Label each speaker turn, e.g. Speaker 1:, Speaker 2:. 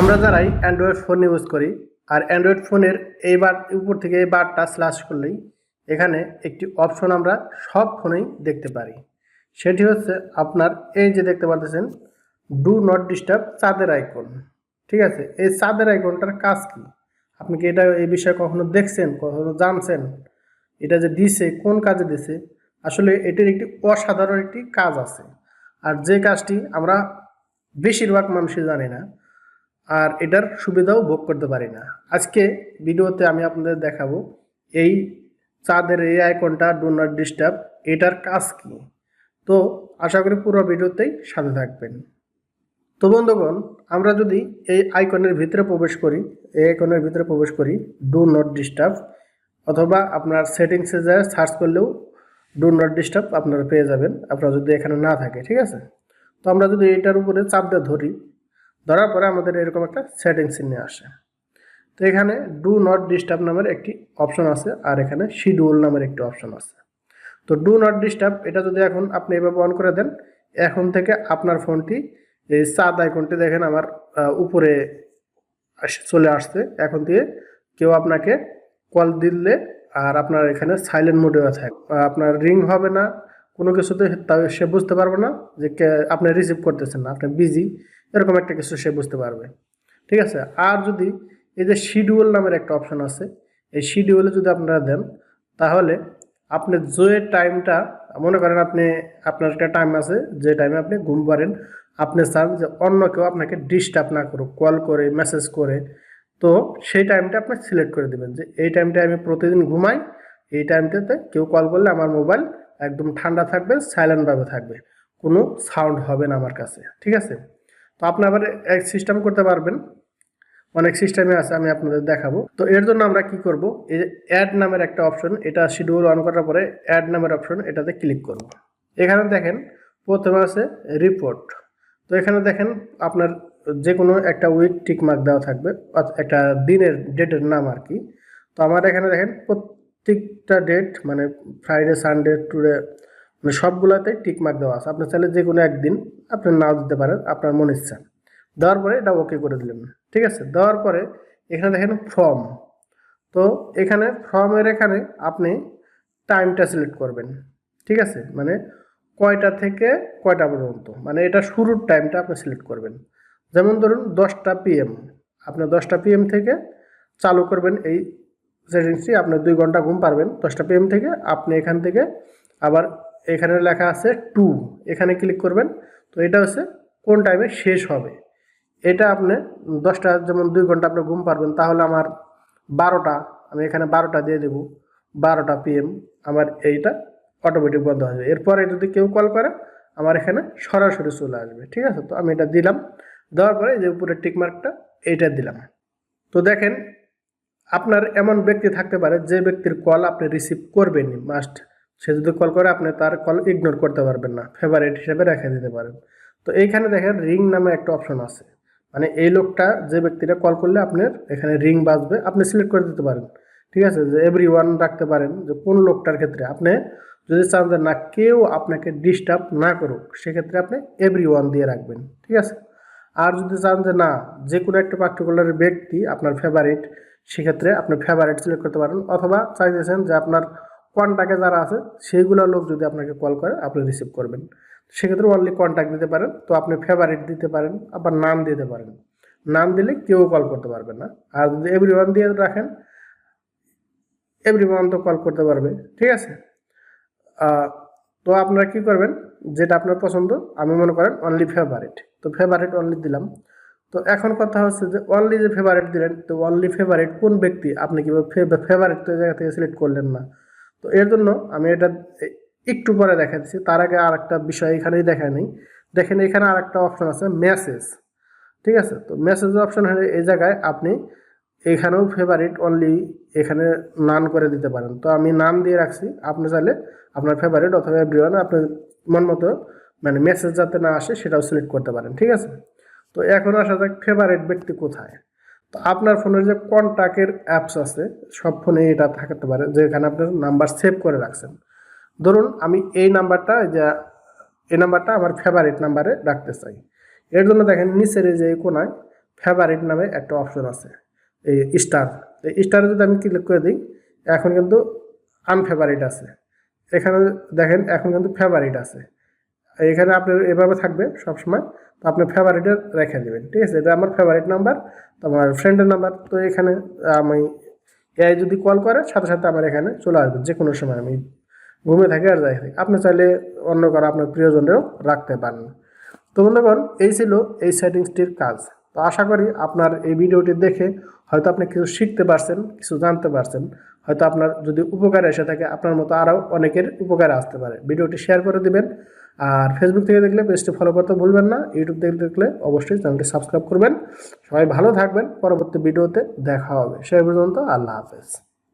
Speaker 1: আমরা যারাই Android phone use করি, আর অ্যান্ড্রয়েড ফোনের এই বার, উপর থেকে এই বারটা স্ল্যাশ করলেই এখানে একটি অপশন আমরা সব ফোনেই দেখতে পারি। সেটি হচ্ছে আপনার এই যে দেখতে পাচ্ছেন ডু নট ডিস্টার্ব চাঁদের আইকন ঠিক আছে? এই চাঁদের আইকনটার কাজ কি? আপনি কি এটা এই বিষয়ে কখনো দেখছেন, কখনো জানছেন? এটা যে দিছে, কোন কাজে দিছে? আসলে এটির একটি অসাধারণ একটি কাজ আছে। আর যে কাজটি আমরা বেশিরভাগ মানুষই জানি না আর এটার সুবিধাও ভোগ করতে পারি না। আজকে ভিডিওতে আমি আপনাদের দেখাবো, এই চাঁদের এই আইকনটা ডু নট ডিস্টার্ব এটার কাজ কি? তো আশা করি পুরো ভিডিওতেই সাথে থাকবেন। তো বন্ধুগণ, আমরা যদি এই আইকনের ভিতরে প্রবেশ করি, এই আইকনের ভিতরে প্রবেশ করি ডু নট ডিস্টার্ব অথবা আপনার সেটিংসে যায় সার্চ করলেও ডু নট ডিস্টার্ব আপনারা পেয়ে যাবেন, আপনারা যদি এখানে না থাকে, ঠিক আছে? তো আমরা যদি এটার উপরে চাপ দিয়ে ধরি ধরার পরে আমাদের এরকম একটা সেটিংস নিয়ে আসে। তো এখানে ডু নট ডিস্টার্ব নামের একটি অপশন আছে আর এখানে শিডিউল নামের একটি অপশন আছে। তো ডু নট ডিস্টার্ব এটা যদি এখন আপনি এভাবে অন করে দেন, এখন থেকে আপনার ফোনটি এই চাঁদ আইকনটি দেখেন আমার উপরে চলে আসছে। এখন দিয়ে কেউ আপনাকে কল দিলে আর আপনার এখানে সাইলেন্ট মোডেও থাকে। আপনার রিং হবে না, কোনো কিছুতে সে বুঝতে পারবে না যে আপনি রিসিভ করতেছেন না, আপনি বিজি এরকম একটা কিছু সে বুঝতে পারবে। ঠিক আছে? আর যদি এই যে শিডিউল নামের একটা অপশন আছে, এই শিডিউলে যদি আপনারা দেন, তাহলে আপনি যে টাইমটা মনে করেন আপনি, আপনার একটা টাইম আছে, যে টাইমে আপনি ঘুম পারেন আপনি চান যে অন্য কেউ আপনাকে ডিস্টার্ব না করুক কল করে মেসেজ করে, তো সেই টাইমটা আপনি সিলেক্ট করে দেবেন যে এই টাইমটা আমি প্রতিদিন ঘুমাই, এই টাইমটাতে কেউ কল করলে আমার মোবাইল একদম ঠান্ডা থাকবে সাইলেন্টভাবে থাকবে। কোনো সাউন্ড হবে না আমার কাছে। ঠিক আছে? তো আপনি আবার এক সিস্টেম করতে পারবেন। অনেক সিস্টেমে আছে, আমি আপনাদের দেখাবো। তো এর জন্য আমরা কি করব? এই অ্যাড নামের একটা অপশন এটা শিডিউল অন করার পরে অ্যাড নামের অপশন এটাতে ক্লিক করব। এখানে দেখেন, প্রথমে আছে রিপোর্ট তো এখানে দেখেন, আপনার যে কোনো একটা উইক টিক মার্ক দেওয়া থাকবে একটা দিনের ডেটের নাম আর কি। তো আমার এখানে দেখেন, প্রত্যেকটা ডেট মানে ফ্রাইডে সানডে টুডে মানে সবগুলোতে টিক মার্ক দেওয়া আছে। আপনার চাইলে যে কোনো একদিন আপনি নাও দিতে পারেন, আপনার মন ইচ্ছা। দেওয়ার পরে এটা ওকে করে দিলেন। ঠিক আছে? দেওয়ার পরে এখানে দেখেন ফর্ম তো এখানে ফর্মের এখানে আপনি টাইমটা সিলেক্ট করবেন। ঠিক আছে? মানে কয়টা থেকে কয়টা পর্যন্ত? মানে এটা শুরুর টাইমটা আপনি সিলেক্ট করবেন। যেমন ধরুন দশটা পিএম আপনি দশটা পিএম থেকে চালু করবেন এই সেটিংসটি আপনি দুই ঘণ্টা ঘুম পারবেন। দশটা পিএম থেকে আপনি এখান থেকে আবার এখানে লেখা আছে টু। এখানে ক্লিক করবেন, তো এটা হচ্ছে কোন টাইমে শেষ হবে। এটা আপনি দশটা যেমন দুই ঘণ্টা আপনি ঘুম পারবেন, তাহলে আমার বারোটা, আমি এখানে বারোটা দিয়ে দেবো, বারোটা পিএম আমার এইটা অটোমেটিক বন্ধ হয়ে যাবে। এরপরে যদি কেউ কল করে, আমার এখানে সরাসরি চলে আসবে, ঠিক আছে? তো আমি এটা দিলাম, দেওয়ার পরে যে উপরে টিকমার্কটা এইটা দিলাম। তো দেখেন, আপনার এমন ব্যক্তি থাকতে পারে যে ব্যক্তির কল আপনি রিসিভ করবেনই মাস্ট সে যদি কল করে, আপনি তার কল ইগনোর করতে পারবেন না। ফেভারিট হিসেবে রেখে দিতে পারেন। তো এইখানে দেখেন রিং নামে একটা অপশন আছে। মানে এই লোকটা যে ব্যক্তিটা কল করলে আপনার এখানে রিং বাজবে, আপনি সিলেক্ট করে দিতে পারেন। ঠিক আছে? যে এভরি ওয়ান রাখতে পারেন যে কোন লোকটার ক্ষেত্রে। আপনি যদি চান যে না, কেউ আপনাকে ডিস্টার্ব না করুক, সেক্ষেত্রে আপনি এভরি ওয়ান দিয়ে রাখবেন। ঠিক আছে? আর যদি চান যে না, যে কোনো একটা পার্টিকুলার ব্যক্তি আপনার ফেভারিট সেক্ষেত্রে আপনি ফেভারিট সিলেক্ট করতে পারেন। অথবা চাইতেছেন যে আপনার কন্ট্যাক্টে যারা আছে, সেইগুলো লোক যদি আপনাকে কল করে, আপনি রিসিভ করবেন। সেক্ষেত্রে অনলি কন্ট্যাক্ট দিতে পারেন। তো আপনি ফেভারিট দিতে পারেন, আবার নাম দিতে পারেন। নাম দিলে কেউ কল করতে পারবে না। আর যদি এভরি ওয়ান দিয়ে রাখেন এভরি ওয়ান তো কল করতে পারবে। ঠিক আছে? তো আপনারা কি করবেন? যেটা আপনার পছন্দ, আমি মনে করেন অনলি ফেভারিট তো ফেভারিট অনলি দিলাম। তো এখন কথা হচ্ছে যে অনলি যে ফেভারিট দিলেন, তো অনলি ফেভারিট কোন ব্যক্তি? আপনি কীভাবে ফেভারিট তো জায়গা থেকে সিলেক্ট করলেন না। তো এর জন্য আমি এটা একটু পরে দেখাচ্ছি তার আগে আর একটা বিষয় এখানেই দেখা নেই। দেখেন এখানে আর একটা অপশন আছে মেসেজ ঠিক আছে? তো মেসেজ অপশন হলে এই জায়গায় আপনি এখানেও ফেভারিট অনলি এখানে নান করে দিতে পারেন। তো আমি নাম দিয়ে রাখছি। আপনি চাইলে আপনার ফেভারিট অথবা এভরিওয়ান আপনি মন মতো মানে মেসেজ যাতে না আসে সেটাও সিলেক্ট করতে পারেন। ঠিক আছে? তো এখন আসা যাক ফেভারিট ব্যক্তি কোথায়? আপনার ফোনের যে কন্ট্যাক্টের অ্যাপস আছে, সব ফোনে এটা থাকতে পারে, যেখানে আপনার নাম্বার সেভ করে রাখছেন। ধরুন আমি এই নাম্বারটা যে, এই নাম্বারটা আমার ফেভারিট নাম্বারে রাখতে চাই। এর জন্য দেখেন নিচের যে কোনায় ফেভারিট নামে একটা অপশন আছে, এই স্টার এই স্টারে যদি আমি ক্লিক করে দিই, এখন কিন্তু আনফেভারিট আছে। এখানে দেখেন এখন কিন্তু ফেভারিট আছে। এখানে আপনার এভাবে থাকবে সবসময়, তো আপনি ফেভারিটে রেখে দেবেন, ঠিক আছে? এটা আমার ফেভারিট নাম্বার তো আমার ফ্রেন্ডের নাম্বার তো এখানে, আমি এআই যদি কল করে, সাথে সাথে আমার এখানে চলে আসবে যে কোনো সময় আমি ঘুমিয়ে থাকি আর যাই থাকি। আপনি চাইলে অন্য কারও আপনার প্রিয়জনেরও রাখতে পারেন। তো বন্ধুগণ, এই ছিল এই সেটিংসটির কাজ। তো আশা করি আপনার এই ভিডিওটি দেখে হয়তো আপনি কিছু শিখতে পারছেন, কিছু জানতে পারছেন। হয়তো আপনার যদি উপকারে এসে থাকে, আপনার মতো আরও অনেকের উপকারে আসতে পারে। ভিডিওটি শেয়ার করে দিবেন। আর ফেসবুক থেকে দেখলে পেজটি ফলো করতে ভুলবেন না ইউটিউব থেকে দেখলে অবশ্যই চ্যানেলটি সাবস্ক্রাইব করবেন। সবাই ভালো থাকবেন, পরবর্তী ভিডিওতে দেখা হবে। সেই পর্যন্ত আল্লাহ হাফেজ।